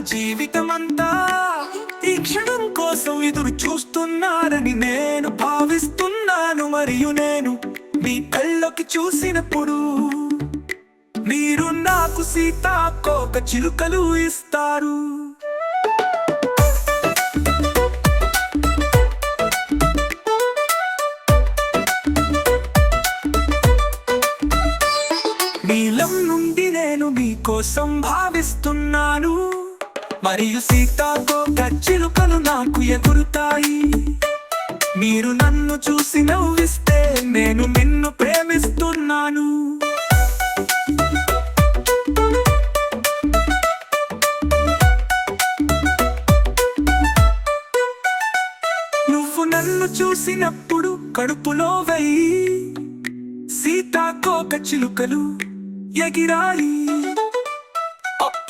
జీవితమంతా? ఈ క్షణం కోసం ఎదురు చూస్తున్నారని నేను భావిస్తున్నాను మరియు నేను మీ కళ్ళకి చూసినప్పుడు మీరు నాకు సీతాకోక చిలుకలు ఇస్తారు. నీలం మీకోసం భావిస్తున్నాను. మరియు సీతాకోక చిలుకలు నాకు ఎగురుతాయి. మీరు నన్ను చూసి నవ్విస్తే నేను నిన్ను ప్రేమిస్తున్నాను. నువ్వు నన్ను చూసినప్పుడు కడుపులో వెయ్యి. సీతాకోక చిలుకలు ఎగిరాయి.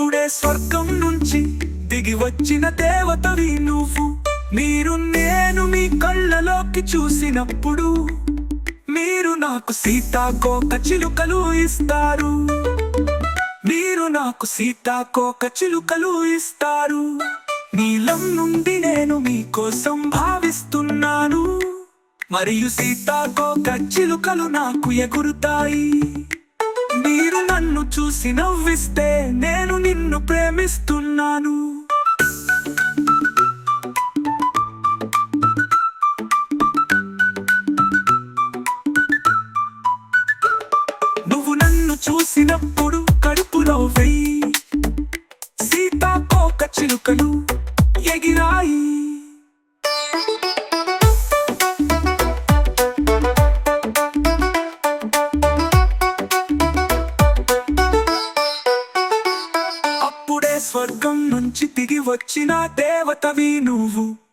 అప్పుడే స్వర్గం నుంచి దిగి వచ్చిన దేవతవి నువ్వు. మీరు నేను మీ కళ్ళలోకి చూసినప్పుడు మీరు నాకు సీతాకోక చిలుకలు ఇస్తారు. మీరు నాకు సీతాకోక చిలుకలు ఇస్తారు. నీలం నుండి నేను మీకోసం భావిస్తున్నాను. మరియు సీతాకోక చిలుకలు నాకు ఎగురుతాయి. మీరు నన్ను చూసి నవ్విస్తే నేను ప్రేమిస్తున్నాను. నువ్వు నన్ను చూసినప్పుడు కడుపులో వెయ్యి. సీతాకోక చిలుకలు ఎగిరాయి. స్వర్గం నుంచి తిరిగి వచ్చిన దేవతవి నువ్వు.